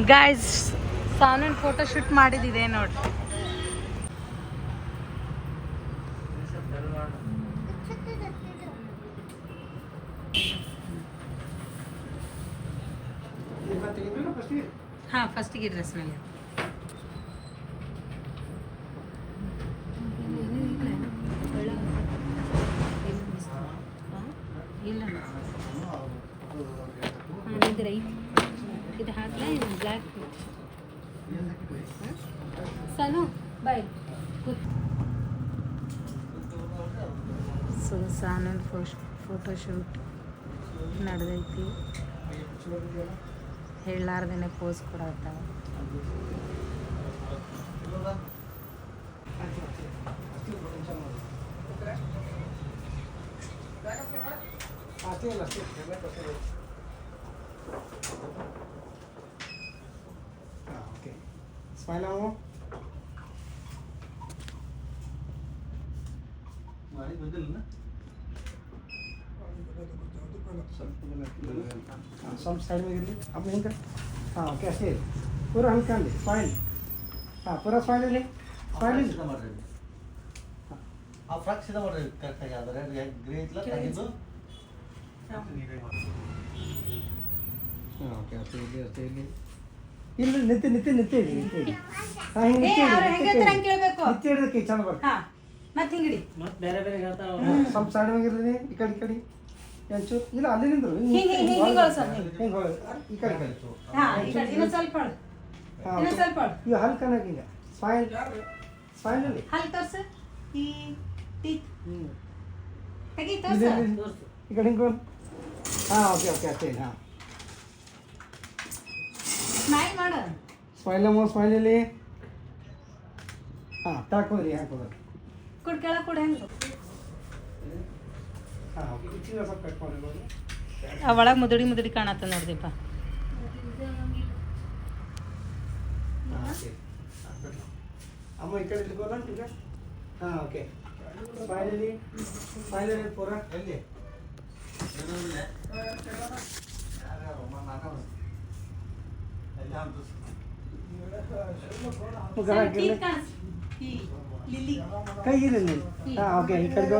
Guys ಸಾನನ್ photo shoot ಮಾಡಿದಿದೆ ನೋಡಿ. ಹಾ ಫಸ್ಟಿಗೆ ಡ್ರೆಸ್ ಮೇಲೆ. So ಸಾನಲ್ photo shoot ನಡೆದೈತಿ ಹೇಳಾರ್ದೇನೆ pose ಕೊಡತ್ತಾವ okay smile ನಾವು ಹಾಂ ಓಕೆ ಅಷ್ಟೇ ಇರಿ ಪೂರ ಹಲ್ಕ ಅಲ್ಲಿ ಸ್ಮೈಲ್ ಹಾಂ ಪೂರ ಸ್ಮೈಲ್ ಇಲ್ಲಿ ಸ್ಮೈಲ್ ಇಲ್ಲಿ ಸಿದ್ಧ ಮಾಡ್ರಿ ಆ ಫ್ರಾಕ್ ಸಿದ್ಧ ಮಾಡ್ರಿ ಕರೆಕ್ಟಾಗಿ ಆದರೆ ಗ್ರೇ ಇತ್ತಲ್ಲ ತೆಗೆದು ಹಾಂ ಓಕೆ ಅಷ್ಟೇ ಇಲ್ಲಿ ಅಷ್ಟೇ ಇಲ್ಲಿ ಇಲ್ಲಿ ನಿತ್ಯ ನಿತ್ಯ ನಿತ್ಯ ಇಲ್ಲಿ ನಿತ್ಯ ಇಲ್ಲಿ ಹಾಂ ಹಿಂಗೆ ನಿತ್ಯ ಅವ್ರು ಹಿಡಿ, ಹೆಂಗೆ ನಿತ್ಯ ಹಂಗೆ ಕೇಳ್ಬೇಕು ನಿತ್ಯ ಹಿಡಿದಕ್ಕೆ ಚಂದ ಬರ್ತದೆ ಹಾ ಮತ್ತೆ ಹಿಂಗಡಿ ಸ್ವಲ್ಪ ಸೈಡ್ ಹೋಗಿರ್ಲಿ ಈ ಕಡೆ ಈ ಕಡೆ ಇಲ್ಲ ಅಲ್ಲಿ ನಿಂದ್ರು. ಹಿಂಗೆ, ಹಿಂಗೆ, ಹಿಂಗೆ ಹಿಂಗೆ. ಹಿಂಗೆ ಈ ಕಡೆ ಈ ಕಡೆ. ಹಾ ಈ ಕಡೆ. ಇನ್ನೊಂದು ಸ್ವಲ್ಪ. ಈಗ ಹಲ್ಕನಾಗ ಈಗ ಸ್ಮೈಲ್ ಸ್ಮೈಲ್ ಅಲ್ಲಿ ಹಲ್ ತೋರ್ಸು. ಈ ಟೀತ್. ಹ್ಞೂ ತೆಗಿ ಇದು ತೋರ್ಸು. ಇಲ್ಲಿ, ಈ ಕಡೆ ಹಿಂಗೆ ಹಾಂ ಓಕೆ ಓಕೆ ಅಷ್ಟೇ ಹಾಂ. ಸ್ಮೈಲ್ ಮಾಡು. ಸ್ಮೈಲ್ ಅಮ್ಮ ಸ್ಮೈಲ್ ಇಲ್ಲಿ ಹಾಂ ತಾಕೋದ್ರಿ ಹಾಕೋದ್ರಿ ಕುಡ್ ಕೆಳಗೆ ಕೊಡು ಹೆಂಗೆ? ಒಳಗೆ ಮುದುಡಿ ಮುದುಡಿ ಕಾಣತ್ತ ನೋಡ್ದಿಪ್ಪ ಹಾಂ ಓಕೆ ಅಮ್ಮ ಈ ಕಡೆ ಇಟ್ಕೋಲ್ಲ ಈಗ ಹಾಂ ಓಕೆ ಸ್ಮೈಲಲ್ಲಿ ಸ್ಮೈಲಲ್ಲಿ ಪೂರ ಎಲ್ಲಿ ಎಲ್ಲಿ ಎಲ್ಲಿ ಹಂತು ಮುಖ ಹಾಕಿಲ್ಲ ಟೀತ್ ಕಾಣಿಸ್ ಈ ಲಿಲ್ಲಿ ಕೈ ಇರಲಿ ಹಾಂ ಓಕೆ ಈ ಕಡೆ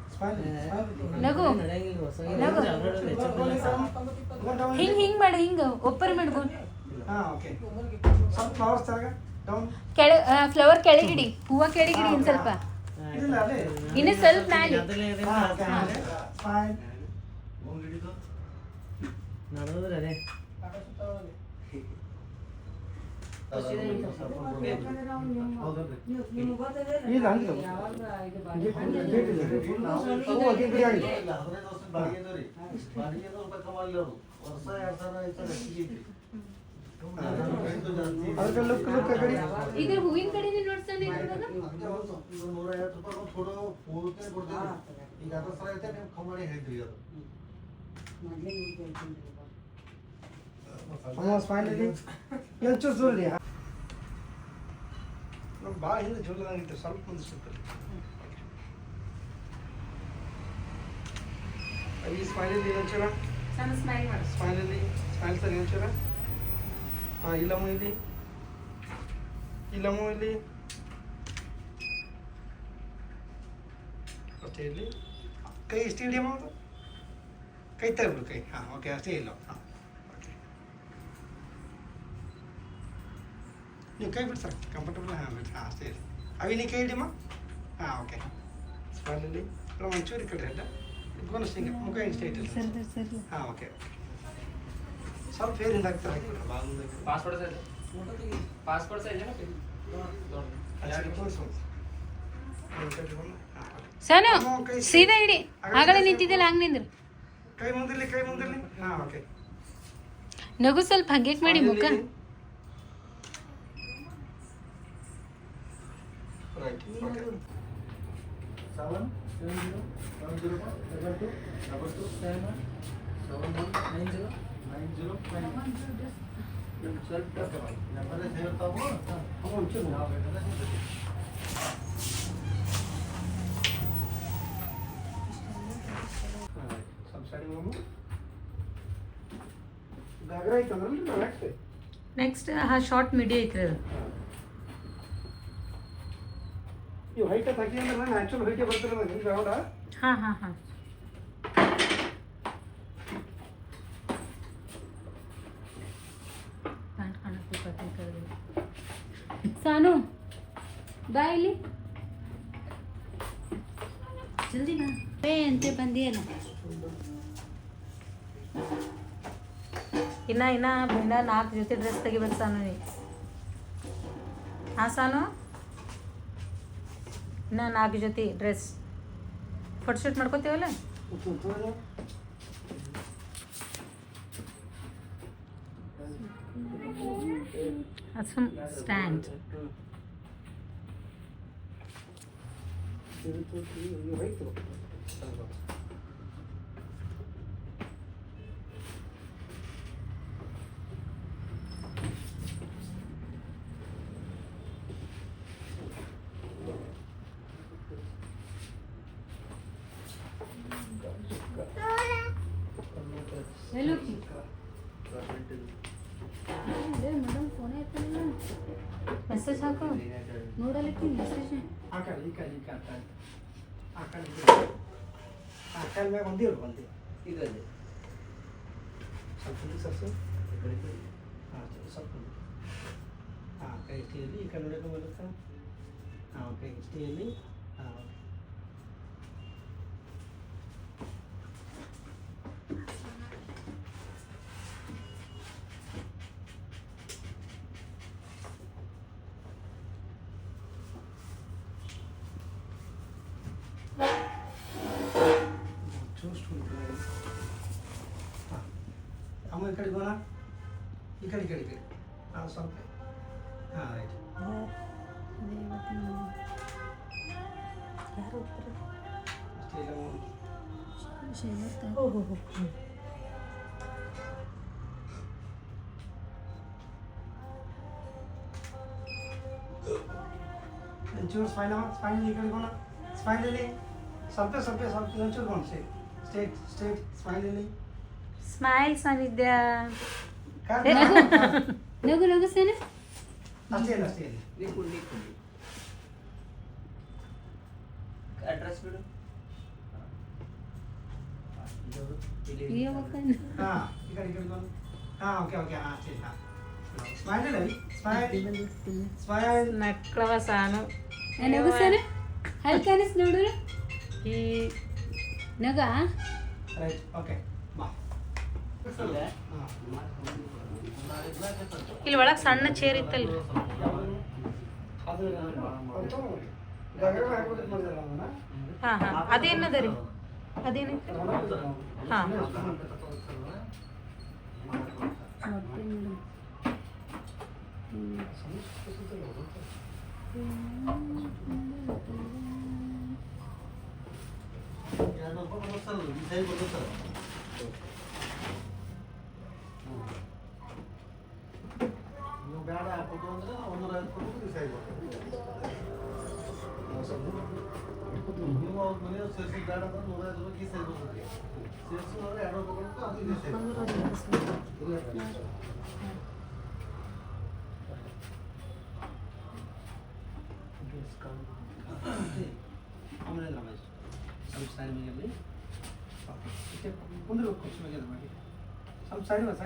ನಗು. ನಗು. ಹಿಂಗ್ ಹಿಂಗ್ ಮಾಡು ಹಿಂಗ ಒಪ್ಪರಿ ಮಾಡ್ಕೊ. ಹಾಂ ಓಕೆ ಸ್ವಲ್ಪ ಫ್ಲವರ್ಸ್ ತರಗ ಡೌನ್ ಕೆಳ ಫ್ಲವರ್ ಕೆಳಗಿಡಿ. ಹೂವ ಕೆಳಗಿಡಿ ಇನ್ ಸ್ವಲ್ಪ. ಇನ್ನ ಸ್ವಲ್ಪ ಮ್ಯಾಲೆ ಹಾಂ ಅದಕ್ಕೆ ಲುಕ್ ಲುಕ್ ಕಡೆ ಈಗ ಹೂವಿನ ಕಡೆನೇ ನೋಡ್ತಾನೆ ನೂರ ಐವತ್ತು ರೂಪಾಯಿ ಒಂದು ಫೋಟೋ ಪೂರ್ತಿ ಕೊಡ್ತೀನಿ ಈಗ ಅದ್ರ ಸಲ ಐತೆ ನೀವು ಕಮಾಡಿ ಹೇಳಿದ್ರಿ ಅದು ಅಮ್ಮ ಸ್ಮೈಲ್ ಇಲ್ಲಿ ಒಂಚೂರು ಜೋರಿ ನಮ್ಮ ಭಾಳ ಹಿಂದೆ ಜೋಲದಾಗಿತ್ತು ಸ್ವಲ್ಪ ಮುಂದೆ ಸಿಗ್ತದೆ ಈ ಸ್ಮೈಲಲ್ಲಿ ಮಾಡು. ಸ್ಮೈಲಲ್ಲಿ ಸ್ಮೈಲ್ ಸರ್ ಒಂಚೂರ ಹಾಂ ಇಲ್ಲಮ್ಮ ಇಲ್ಲಿ. ಇಲ್ಲಮ್ಮ ಇಲ್ಲಿ. ಮತ್ತೆ ಇಲ್ಲಿ? ಕೈ ಸ್ಟೇಡಿಯಮ್ ಅದು? ಕೈ ತೆಗೆದ್ಬಿಡು ಕೈ. ಹಾಂ ಓಕೆ ಅಷ್ಟೇ ಇಲ್ಲ. ಹಾಂ. ನೀವು ಕೈ ಬಿಡಿ ಸರ್ ಕಂಫರ್ಟಬಲ್ ಹಾಂ ಬಿಡಿ ಹಾಂ ಸರಿ ಅವಿ ನೀ ಕೈ ಹಿಡಿಮ್ಮ ಹಾಂ ಓಕೆ ಇಲ್ಲ ಒಂಚೂರು ಕಡೆ ಅಲ್ಲ ಗೋನಸ್ ಹಿಂಗೆ ಮುಖ ಹಿಂಗೆ ಸ್ಟೇಟ್ ಇಲ್ಲ ಸರಿ ಸರಿ ಹಾಂ ಓಕೆ ಸ್ವಲ್ಪ ಹೇರಿಂದ ಆಗ್ತಾರೆ passport size passport size. Sanu ಸೀದಾ ಇಡಿ. ಆಗಲೇ ನಿಂತಿದ್ದಲ್ಲ ಹಂಗ್ ನಿಂದ್ರು. ಕೈ ಮುಂದಿರ್ಲಿ ಕೈ ಮುಂದಿರ್ಲಿ. ಹಾಂ ಓಕೆ ನಗು ಸ್ವಲ್ಪ ಹಂಗೇಟ್ ಮಾಡಿ ಮುಖ. Seven seven zero seven zero double two double two seven one seven one nine zero nine zero nine ಸ್ವಲ್ಪ ನಂಬರ್ ಸೇರ್ತಾವು ಅವು ಒಂಚೂರು ನಾವು ಬೇಕಾದ್ರೆ ಸೇರ್ತೀವಿ. ಸ್ವಲ್ಪ ಸೈಡ್ ಮಾಮು ಗಗರ ಐತಂದ್ರಲ್ರಿ ನೆಕ್ಸ್ಟ್ ನೆಕ್ಸ್ಟ್ ಹಾ ಶಾರ್ಟ್ ಮಿಡಿ ಐತ್ರಿ ಅದು ಹೈಟ್ ತೆಗಿ ಅಂದ್ರೆ ನ್ಯಾಚುರಲ್ ಹೈಟೇ ಬರ್ತಿರೋದು ನಿಮ್ಗೆ ಯಾವ್ದ ಹಾಂ ಹಾಂ ಹಾಂ. ಸಾನು, ಬಾ ಇಲ್ಲಿ. ಜಲ್ದಿ ಬಾ. ಬೇ ಅಂತೆ ಬಂದಿಯಲ್ಲ. ಇನ್ನ ಇನ್ನ ಇನ್ನ ನಾಲ್ಕು ಜೊತೆ ಡ್ರೆಸ್ ತೆಗಿಬೇಕು ಸಾನು ನೀ. ಹಾಂ, ಸಾನು? ಇನ್ನ ನಾಲ್ಕು ಜೊತೆ ಡ್ರೆಸ್ ಫೋಟೋ ಶೂಟ್ ಮಾಡ್ಕೋತೀವಲ್ಲ ಅದು ಸ್ಟ್ಯಾಂಡ್ ಹೈಟ್ ಮ್ಯಾಗ ಒಂದೇ ಇರು ಒಂದೇ ಇದರಲ್ಲಿ. ಸ್ವಲ್ಪ ಸರ್ಸು ಹಾಂ ಕೈ ಇಷ್ಟಿಯಲ್ಲಿ ಈ ಕಡೆ ಹಾಂ ಕೈ ಇಷ್ಟಿಯಲ್ಲಿ ಹಾಂ हो हो हो ज़ोर स्पाइन स्पाइन निकल को ना स्पाइन ले ले सब पे सब पे सब ज़ोर कौन से स्ट्रेट स्ट्रेट स्पाइन ले ले स्माइल ಸ್ಮೈಲ್ ಸ್ಮೈಲ್ ಸ್ಮೈಲ್ ನಕ್ಳವ ಸಾನು ನಗು ಸೇನೆ ಅಲ್ಲಿ ಕಾಣಿಸ್ ನೋಡ್ರಿ ಈ ನಗ ರೈಟ್ ಓಕೆ ಬಾ ಇಲ್ಲ. ಹಾಂ ಇಲ್ಲಿ ಒಳಗೆ ಸಣ್ಣ ಚೇರ್ ಇತ್ತಲ್ರಿ ಅದು ಅದು ಗಗನ ಹಾಕ್ಬಿಟ್ಟು ಮಾಡಿದ್ರಲ್ಲ ಅವನ್ನ ಹಾಂ ಹಾಂ ಅದೇನದ ರೀ ಅದೇನೈತಿ ಹಾಂ ಎರಡು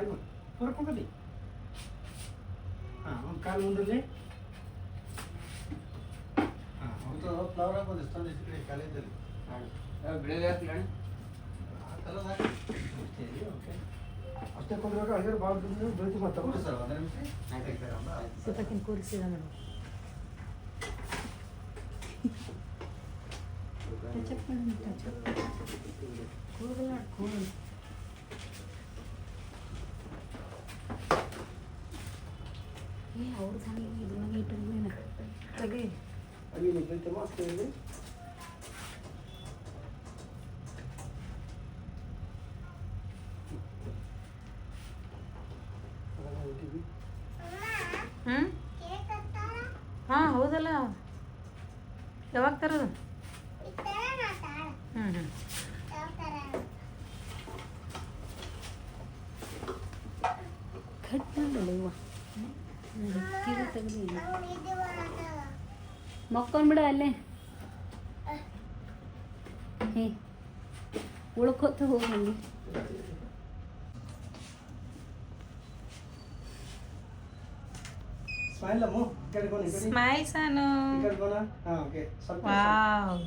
ಮಾಡಿ ಪೂರ ಕುಂದ್ರಿ ಹಾಂ ಒಂದು ಕಾಲು ಮುಂದಲ್ಲಿ ಹಾಂ ಅಂತ ಫ್ಲವರ್ ಹಾಕೋದು ಇಷ್ಟೊಂದು ಇಷ್ಟು ಕಡೆ ಕಾಲೇಜಲ್ಲಿ ಬೆಳಿಗ್ಗೆ ಅಷ್ಟೇ ಓಕೆ ಅಷ್ಟೇ ಕುಂದ್ರಾಗ ಅಳಿಯರು ಭಾಳ ಬೆಳಿತು ತಗೊಳ್ಳಿ ಮತ್ತೆ ಸರ್ ಒಂದು ನಿಮಿಷ ಸುತ್ತಕಿನ ಕೂರಿಸಿದ ಮೇಡಮ್ ಟಚಪ್ ಮಾಡಿ ಟಚಪ್ ಕೂದಲ ಕೂದಲು ಏ ಅವ್ರದ್ದು ಹಂಗೆ ಇದು ಹಂಗೆ ಇಟ್ಟಿರ್ಲೇನ ತೆಗಿ ಅವಿ ನಿಂತೈತೆ ಮಸ್ತ್ ಹೇಳಿ ಹ್ಮ್? ಹಾ, ಹೌದಲ್ಲ. ಯಾವಾಗ ತರೋದು? ಹ್ಞೂ ಕಟ್ ಮಾಡಲ್ಲ ಇವ ಕಿವಿ ತೆಗ್ದು ಅಲ್ಲೇ. ಹೇ, ಉಳ್ಕೋತ ಹೋಗಿ ಹಂಗೆ ಸ್ಮೈಲ್ ಸಾನು ವಾವ್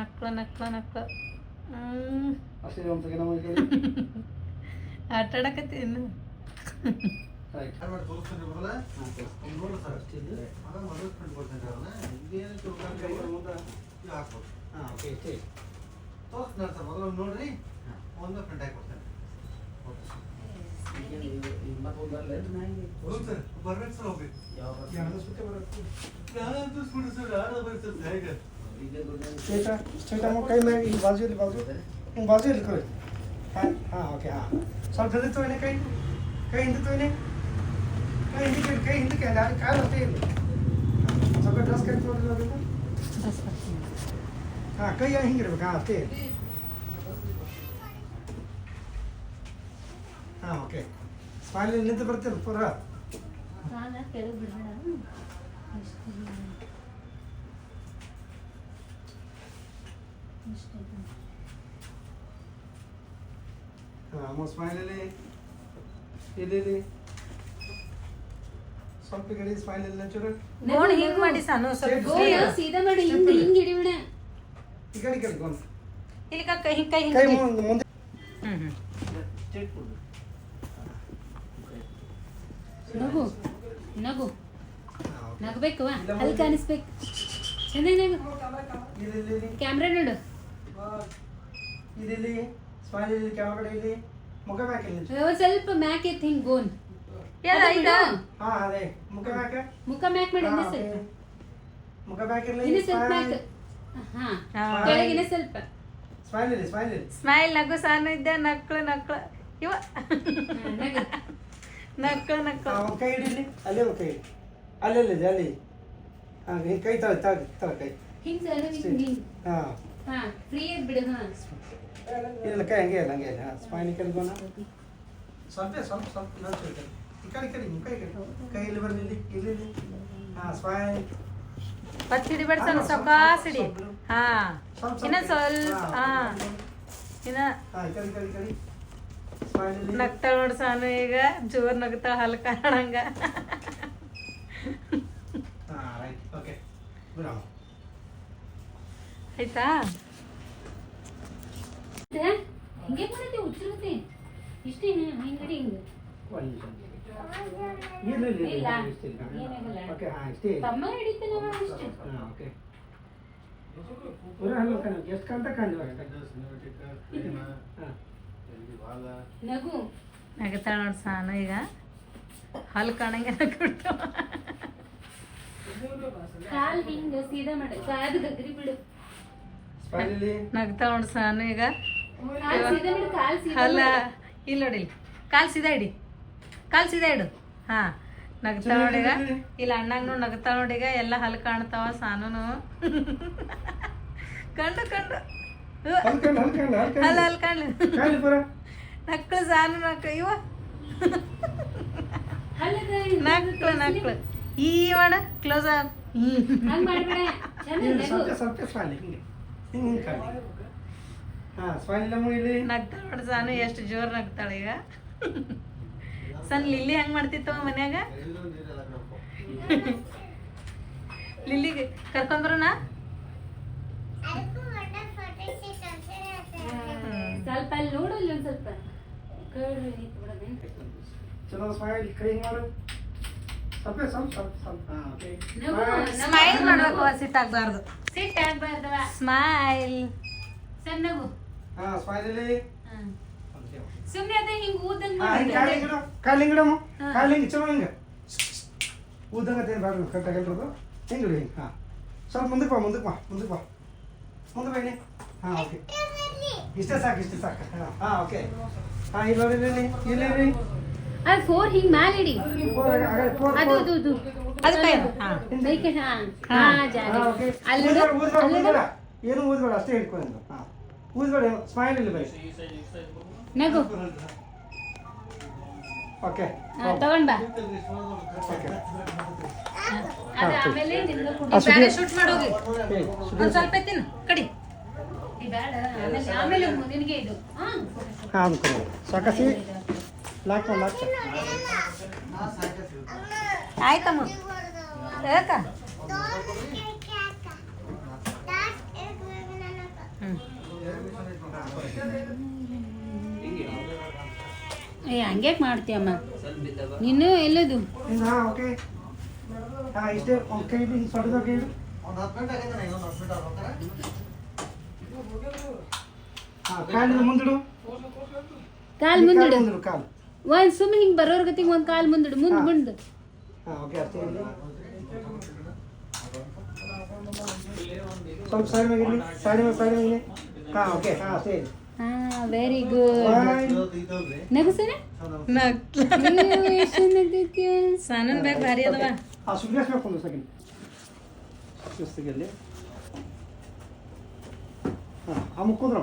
ನಕ್ಳ ನಕ್ಳ ನಕ್ಳ ಒಂದು ಆಟ ಆಡಕತ್ತಿ ಇನ್ನು. ರೈಟ್ ಮಾಡಿ ತೋರಿಸ್ತೀನಿ ಬರಲ್ಲ ಅವ್ನು ನೋಡು ಸರ್ ಮಗ ಮೊದಲು friend Oğlum sen bardak sahibi. Yalnız bir bardak. Ya dur şunu söyle. Ara bardak sahibi. Çeta, çeta mı kayın mı? Bazı yıl bazı. इन बाजू लिखो हाँ हाँ ओके हाँ सर जल्दी तो इन्हें कहीं कहीं हिंदी तो इन्हें कहीं हिंदी कहीं हिंदी कह रहा है क्या होते हैं सबका ड्रेस कैसे बोल रहे हो हाँ कहीं यहाँ हिंदी कहाँ आते हैं ಹಾಂ ಕೈ ಹಿಂಗಿರ್ಬೇಕು ಹಾಂ ಅಷ್ಟೇ ಹಾಂ ಓಕೆ ಸ್ಮೈಲ್ ನಿಂತು ಬರ್ತೀರಿ ಪೂರ ಕಾಲ ಕೆಳಗೆ ಬಿಡಬೇಡ ಅಷ್ಟೇ ಅಷ್ಟೇ ಹಾಂ ಅಮ್ಮ ಸ್ಮೈಲಲ್ಲಿ ಇಲ್ಲಿ ಇಲ್ಲಿ ಸ್ವಲ್ಪ ಈ ಕಡೆ ಸ್ಮೈಲ್ ಇಲ್ಲ ಚೂರು ಗೋಣ್ ಹಿಂಗ್ ಮಾಡಿ ಸಾನು ಸ್ವಲ್ಪ ಗೋಯ ಸೀದಾ ಮಾಡಿ ಹಿಂಗ್ ಹಿಂಗ್ ಹಿಡಿಬಿಡ ಈ ಕಡೆ ಈ ಕಡೆ ಗೊಂದು ಇಲ್ಲಿ ಕೈ ಹಿಂಗ್ ಕೈ ಕೈ ಹಿಂಗ್ ಮುಂದೆ ಮುಂದೆ ಹ್ಮ್ ಹ್ಮ್ ನಗು ನಗು ಹಾಂ ಓಕೆ ನಗಬೇಕು ಅಲ್ಲಿ ಕಾಣಿಸ್ಬೇಕು ಚಂದ ನಗು ಇಲ್ಲಿ ಇಲ್ಲಿ ಇಲ್ಲಿ ಕ್ಯಾಮ್ರಾ ನೋಡು ಇಲ್ಲಿ ಇಲ್ಲಿ ಸ್ಮೈಲ್ ಇಲ್ಲಿ ಕ್ಯಾಮರಾ ಕಡೆ ಇಲ್ಲಿ ಮುಖ ಬ್ಯಾಕ್ ಇಲ್ಲಿ ಒಂದ್ ಸ್ವಲ್ಪ ಮ್ಯಾಕ್ ಎತ್ತಿ ಹಿಂಗ್ ಗೋನ್ ಎಲ್ಲ ಅದು ಐದಾ ಬಿಡು. ಹಾಂ ಅದೇ ಮುಖ ಬ್ಯಾಕ್ ಮುಖ ಮ್ಯಾಕ್ ಮಾಡಿ ಇನ್ನೂ ಸ್ವಲ್ಪ ಮುಖ ಬ್ಯಾಕ್ ಇರಲಿ ಇನ್ನೂ ಸ್ವಲ್ಪ ಮ್ಯಾಕ್ ಹಾ ಹಾ. ಕೆಳಗಿನ ಸ್ವಲ್ಪ ಸ್ಮೈಲ್ ಇಲ್ಲಿ ಸ್ಮೈಲ್ ಇಲ್ಲಿ ಸ್ಮೈಲ್ ನಗು ಸಾನು ಇದ್ದೆ ನಕ್ಳು ನಕ್ಳು ಇವ ಹಾ, ನಗು ನಕ್ಳು ನಕ್ಳು ಹಾಂ ಒಂದು ಕೈ ಹಿಡೀಲಿ ಅಲ್ಲೇ ಒಂದು ಕೈ ಹಿಡಿ ಅಲ್ಲೇ ಇದೆ ಅಲ್ಲಿ ಹಾಂ ಹಿಂಗೆ ಕೈ ತಳ ತಳ ತಳ ಕೈ ಹಿಂಗ್ ಸರ್ ಹಿಂಗ್ ಹಿಂಗ್ ಹಾಂ ಹಾ ಫ್ರೀ ಇದ್ ಬಿಡು ಹಾ ಇಲ್ಲ ಕೈ ಹಂಗೆ ಇಲ್ಲ ಹಂಗೆ ಇಲ್ಲ ಹಾಂ ಸ್ಮೈಲ್ ಈ ಕಡೆ ಗೋಣ ಸ್ವಲ್ಪ ಸ್ವಲ್ಪ ಸ್ವಲ್ಪ ನಾನು ಈ ಕಡೆ ಈ ಕಡೆ ಮುಖ ಈ ಕಡೆ ಕೈ ಇಲ್ಲಿ ಬರಲಿ ಇಲ್ಲಿ ಇಲ್ಲಿ ಇಲ್ಲಿ ಹಾಂ ಸ್ಮೈಲ್ ಬತ್ ಹಿಡಿಬೇಡ ಸಾನು ಸಾವಕಾಸ್ ಹಿಡಿ ಹಾ ಸ್ವಲ್ಪ ಇನ್ನ ಸ್ವಲ್ಪ ಸ್ವಲ್ಪ ಹಾ ಇನ್ನ ಹಾಂ ಈ ಕಡೆ ಈ ಕಡೆ ಈ ಕಡೆ ಸ್ಮೈಲ್ ಇಲ್ಲಿ ನಗ್ತಾಳ ನೋಡ್ ಸಾನು ಈಗ ಜೋರ್ ನಗ್ತಾಳ ಹಲ್ ಕಾಣಂಗ. ಆಯ್ತಾ? ಹಿಂಗೆ ಉಚ್ಚಿರುತ್ತೆ ಇಷ್ಟೇ ಹಿಂಗ್. ತಮ್ಮ ಹಿಡಿತಾನೆ ಇಷ್ಟೇ ಹಾಂ ಓಕೆ ಪೂರ ಹಲ್ಲು ಕಾಣ. ಎಷ್ಟು ಕಾಣ್ತಾ ನಗು ನಗ್ತಾಳ ನೋಡ್ ಸಾನು ಈಗ. ಹಲ್ ಕಾಣಂಗೆ ನಗ್ಬಿಟ್ಟು ಕಾಲ್ ಹಿಂಗ ಸೀದಾ ಮಾಡ. ಕಾದು ಗಗ್ರಿ ಬಿಡು. ನಗ್ತಾಳ ನೋಡ್ ಸಾನು ಈಗ. ಕಾಲ್ ಇಲ್ಲ ಬಿಡು ಕಾಲ್ ಸೀದಾ ಅಲ್ಲ ಮಾಡು. ನೋಡಿ ಇಲ್ಲಿ. ಕಾಲ್ ಸೀದಾ ಇಡಿ. ಕಾಲ್ ಸೀದಾ ಇಡು. ಹಾ. ನಗ್ತಾಳ ನೋಡೀಗ ಇಲ್ಲ ಅಣ್ಣಂಗ್ ನೋಡಿ ನಗ್ತಾಳ ನೋಡೀಗ ಎಲ್ಲ ಹಲ್ ಕಾಣ್ತಾವ ಸಾನುನು. ಕಂಡು ಕಂಡು. ಕಾಣ್ಲಿ ನಕ್ಳು ಸಾನು ನಕ್ಳು ಇವ. ನಕ್ಳು ನಕ್ಳು. ಈ ಮಾಡ ಕ್ಲೋಸ್ ನಗ್ತಾಳ ಸಾನು ಎಷ್ಟು ಜೋರ್ ನಗ್ತಾಳ ಈಗ. ಸಣ್ಣ ಲಿಲ್ಲಿ ಹೆಂಗ್ ಮಾಡ್ತಿತ್ತವ ಮನ್ಯಾಗ? ಲಿಲ್ಲಿಗೆ ಕರ್ಕೊಂಡ್ಬರೋಣ ಸ್ವಲ್ಪ ಅಲ್ಲಿ ನೋಡು ಅಲ್ಲಿ ಒಂದು ಸ್ವಲ್ಪ. ಕರ್ಡ್ ನಿಂತು ಬಿಡೋದೇನ್ ಚಲೋ ಸ್ಮೈಲ್ ಕೈ ಮಾಡು. ಸ್ವಲ್ಪ ಸ್ವಲ್ಪ ಸ್ವಲ್ಪ ಸ್ವಲ್ಪ. ಹಾಂ. ಓಕೆ ಸ್ಮೈಲ್ ಮಾಡಬೇಕು ಸ್ಮೈಲ್ ಮಾಡ್ಬೇಕು ಹಾ ಸಿಟ್ ಆಗ್ಬಾರ್ದವ. ಸ್ಮೈಲ್ ಸಣ್ಣಗು ಹಾಂ ಸ್ಮೈಲಲ್ಲಿ ಸುಮ್ನೆ ಅದೇ ಹಿಂಗ್ ಊದಂಗ್ ಮಾಡಿ ಇಡು. ಕಾಲು ಹಿಂಗೆ ಇಡಮ್ಮ. ಕಾಲು ಹಿಂಗೆ ಚಲೋ ಹಿಂಗೆ. ಊದಂಗತ್ತೆ ಬೇಡ ಕರೆಕ್ಟಾಗಿ ಹಿಂಗೆ ಹಿಂಗೆ. ಹಾಂ. ಸ್ವಲ್ಪ ಮುಂದಕ್ಕೆ ಬಾ ಮುಂದಕ್ಕೆ ಬಾ ಮುಂದಕ್ಕೆ ಬಾ. ಮುಂದೆ ಬನ್ನಿ ಹಾಂ ಓಕೆ ಇಷ್ಟೇ ಸಾಕು ಇಷ್ಟೇ ಸಾಕು. ಹಾಂ ಓಕೆ ಹಾಂ ಇಲ್ಲಿ ನೋಡಿ ಇಲ್ಲಿ ಇಲ್ಲಿ ಇಲ್ಲಿ ಅದು ಫೋರ್ ಹಿಂಗ್ ಮ್ಯಾಲ ಇಡಿ. ಅದು ಅದು ಅದು. ಅದು ಕೈ ಹಾಂ. ಬೇಕೆ ಹಾ. ಹಾ. ಜಾಗ ಹಾಂ ಓಕೆ ಅಲ್ಲಿ. ಏನು ಊದ್ಬೇಡ ಅಷ್ಟೇ ಹಿಡ್ಕೊಂಡು ಹಾಂ. ಊದ್ಬೇಡ ಸ್ಮೈಲ್ ಇಲ್ಲಿ ಬೈ ನಗು. ಓಕೆ ತಗೊಂಡ್ ಬಾ. ಓಕೆ ಆಮೇಲೆ ಶೂಟ್ ಮಾಡೋಗಿ ಒಂದು ಸ್ವಲ್ಪ ಎತ್ತಿನ. ಕಡಿ ಈ ಬೇಡ ಆಮೇಲೆ ಆಮೇಲೆ ನಿನಗೆ ಇದು ಹಾ. ಸಾಕಸಿ. ಲಾಕ್ ಮಾಡು, ಲಾಕ್. ಆಯ್ತಮ್ಮ. ಯಾಕ ಹ್ಞೂ ಏ ಹಂಗ್ಯಾಕ್ ಮಾಡ್ತೀಯಮ್ಮ? ಸ್ವಲ್ಪ ಬಿದ್ದವ ನೀನು ಎಲ್ಲದು ಹಿಂಗೆ ಹಾಂ ಓಕೆ ಹಾಂ ಇಷ್ಟೇ ಒಂದು ಕೈ ಹಿಂಗೆ ಸೊಡ್ದ ಕೈ ಇಡು. ಒಂದು ಹತ್ತು ಮಿನಿಟ್ ಆಗೈತೆ ಇನ್ನೊಂದು ಹತ್ತು ಮಿನಿಟ್ ಆಗ್ಬೇಕಾರೆ ಹಾಂ ಮುಂದಿಡು. ಕಾಲ್ ಈ ಮುಂದಿಡು. ಕಾಲು. ಒಂದ್ ಸುಮ್ಮನೆ ಹಿಂಗ್ ಬರೋರ್ ಗತಿ ಒಂದ್ ಕಾಲ್ ಮುಂದಿಡು. ಮುಂದ್. ಮುಂದ್. ಸ್ವಲ್ಪ ಸೈಡ್ ಮೇಲೆ ಸೈಡ್ ಮೇಲೆ ಸೈಡ್ ಮೇಲೆ ಹಾಂ ಓಕೆ ಹಾ ವೆರಿ ಗುಡ್ ನಗಸನ? ಬ್ಯಾಗ್ ಭಾರಿ ಅದಾವ. ಆ ಸುಗ್ರೇಶ್ ಬೇಕು ಒಂದು ಸೆಕೆಂಡ್. ಶಿಸ್ತಿಗೆಲ್ಲಿ ಹಾಂ ಆ ಮುಕ್ಕಿದ್ರು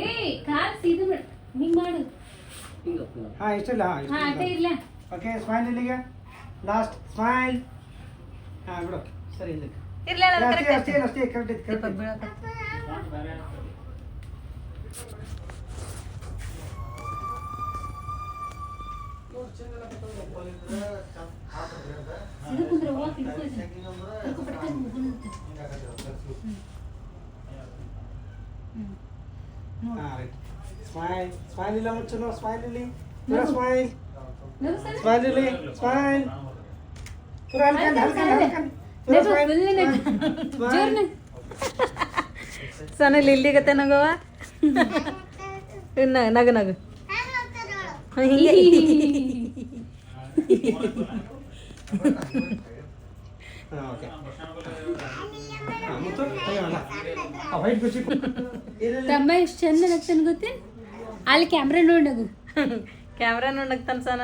ಏ ಕಾಲ್ ಸೀದು ಬಿಡ್ ಹಿಂಗ್ ಮಾಡು. ಹಾಂ ಇಷ್ಟಿಲ್ಲ ಹಾಂ ಹಾ ಅಷ್ಟೇ ಇರ್ಲ. ಓಕೆ ಸ್ಮೈಲ್ ಇಲ್ಲಿಗೆ. ಲಾಸ್ಟ್ ಸ್ಮೈಲ್ ಹಾಂ ಬಿಡು. ಸರಿ ಇಲ್ಲಿ ಇರ್ಲಿ ಅಷ್ಟೇ ಅಷ್ಟೇ ಕರೆಕ್ಟ್ ಕರೆಕ್ಟ್. ಸ್ಮೈಲ್ ಸ್ಮೈಲ್ ಇಲ್ಲ ಮುಚ್ಚು ಸ್ಮೈಲ್ ಇಲ್ಲಿ ಪೂರಾ ಸ್ಮೈಲ್? ಸ್ಮೈಲ್ ಇಲ್ಲಿ ಸ್ಮೈಲ್ ಪೂರಾ ಸ್ಮೈಲ್. ಜೋರ್ ನಗು. ಸಣ್ಣ ಇಲ್ಲಿಗತ್ತೆ ನಗವ ನಗು ನಗು ಹಿಂಗೆ ಹಾಂ ಓಕೆ ಹಾಂ ಮುತ್ತು ಅಯ್ಯೋಲ್ಲ ಆ ವೈಟ್ ಕುಚ್ಚಿ ತಮ್ಮ ಎಷ್ಟು ಚಂದ ನಗ್ತಾನ ಗೊತ್ತೇನ್ ಅಲ್ಲಿ ಕ್ಯಾಮ್ರಾ ನೋಡಿ ನಗು ಕ್ಯಾಮ್ರಾ ನೋಡಕ್ತಾನ ಸನ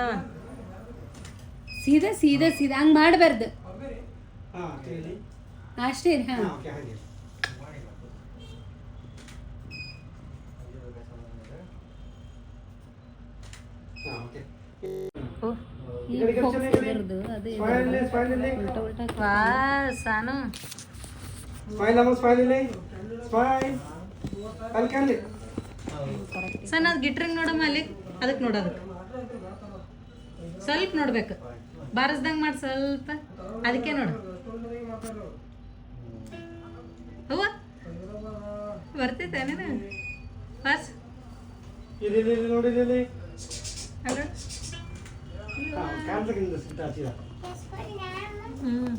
ಸೀದಾ ಸೀದಾ ಸೀದಾ ಹಂಗ್ ಮಾಡಬಾರ್ದು. ಅಷ್ಟೇ ರೀ ಹಾಂ. ಸಾನು. ಸ್ಮೈಲ್ ಅಮ್ಮ ಸ್ಮೈಲ್ ಇಲ್ಲಿ ಸ್ಮೈಲ್ ಅಲ್ಕಂಡಿ ಸಣ್ಣ ಅದು ಗಿಟ್ರಿಂಗ್ ನೋಡಮ್ಮ ಅಲ್ಲಿ ಅದಕ್ಕೆ ನೋಡೋದಕ್ಕೆ ಸ್ವಲ್ಪ ನೋಡ್ಬೇಕು. ಬಾರಿಸ್ದಂಗೆ ಮಾಡಿ ಸ್ವಲ್ಪ. ಅದಕ್ಕೆ ನೋಡು. ಹೂವ ಬರ್ತೈತೇನೇನ ಪಾಸ್ ಇಲ್ಲಿ ಇಲ್ಲಿ ಇಲ್ಲಿ ನೋಡಿ ಇಲ್ಲಿ, ಇಲ್ಲಿ ಅಲ್ಲ ಹಾಂ ಕಾಣ್ತಕ್ಕಿಂತ ಸಿಟ್ಟ ಹಚ್ಚಿದ ಹ್ಞೂ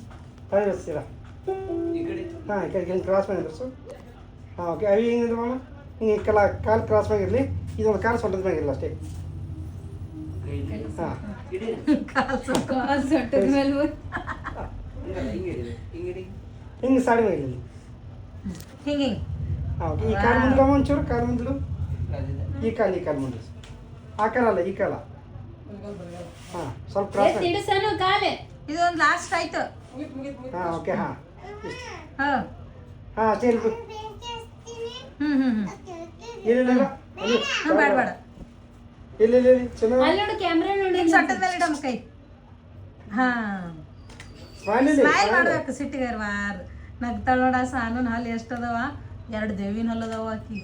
ಹಾಂ ಕ್ರಾಸ್ ಮಾಡಿ ಬರ್ಸು ಹಾಂ ಓಕೆ ಅವು ಹಿಂಗೆ ಮಾಮ? ಹಿಂಗೆ ಕಲ ಕಾಲು ಕ್ರಾಸ್ ಮ್ಯಾಗಿರಲಿ ಇದೊಂದು ಕಾಲು ಸೊಂಟದ ಮ್ಯಾಗಿರಲಿ ಅಷ್ಟೇ. ಹಾಂ. ಇಡಿ. ಕಾಲ್ ಸೊಟ್ಟದ ಮೇಲೆ ಹೋಗ್. ಹಂಗಲ್ಲ ಹಿಂಗೆ ಇಡಿ ಹಿಂಗೆ ಇಡಿ. ಹಿಂಗೆ ಸಾಡಿ ಮ್ಯಾಗಿರಲಿ ಹಿಂಗೆ ಹಿಂಗೆ. ಹಾಂ ಓಕೆ ಈ ಕಾಲು ಒಂದು ಒಂಚೂರು ಕಾಲು ಮುಂದಿಡು. ಈ ಕಾಲು ಈ ಕಾಲು ಮುಂದೆ ಆ ಕಾಲಲ್ಲ ಈ ಕಾಲ. ಹಾಂ ಸ್ವಲ್ಪ ಕ್ರಾಸ್ ಎತ್ತ್ ಇಡು ಸಣ್ಣ ಕಾಲೆ? ಇದು ಒಂದು ಲಾಸ್ಟ್ ಆಯ್ತು. ಹಾಂ ಓಕೆ ಹಾಂ. ಹಾಂ. ಹಾಂ ಅಷ್ಟೇ ಇಲ್ಲ ಅಲ್ಲಿ. ಹ್ಞೂ ಬೇಡ. ಬೇಡ ಅಲ್ಲಿ ನೋಡು ಕ್ಯಾಮ್ರಾ ನೋಡಿ ಸೊಟ್ಟದ ಮೇಲೆ ಇಡಮ್ಮ ಕೈ. ಹಾಂ. ಸ್ಮೈಲ್ ಮಾಡ್ಬೇಕು ನಗ್ತಾಳ ನೋಡ ಸಾನು ಹಾಲ್ ಎಷ್ಟು ಅದಾವ ಎರಡು ದೇವಿನ ಹಲ್ ಅದಾವ ಆಕಿ.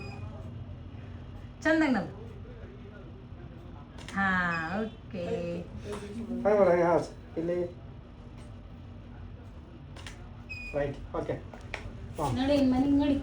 ಚಂದಾಗ ನಮ್ ಹಾ ಓಕೆ. ನೋಡಿ ಮನೆಗೆ ನಡಿ.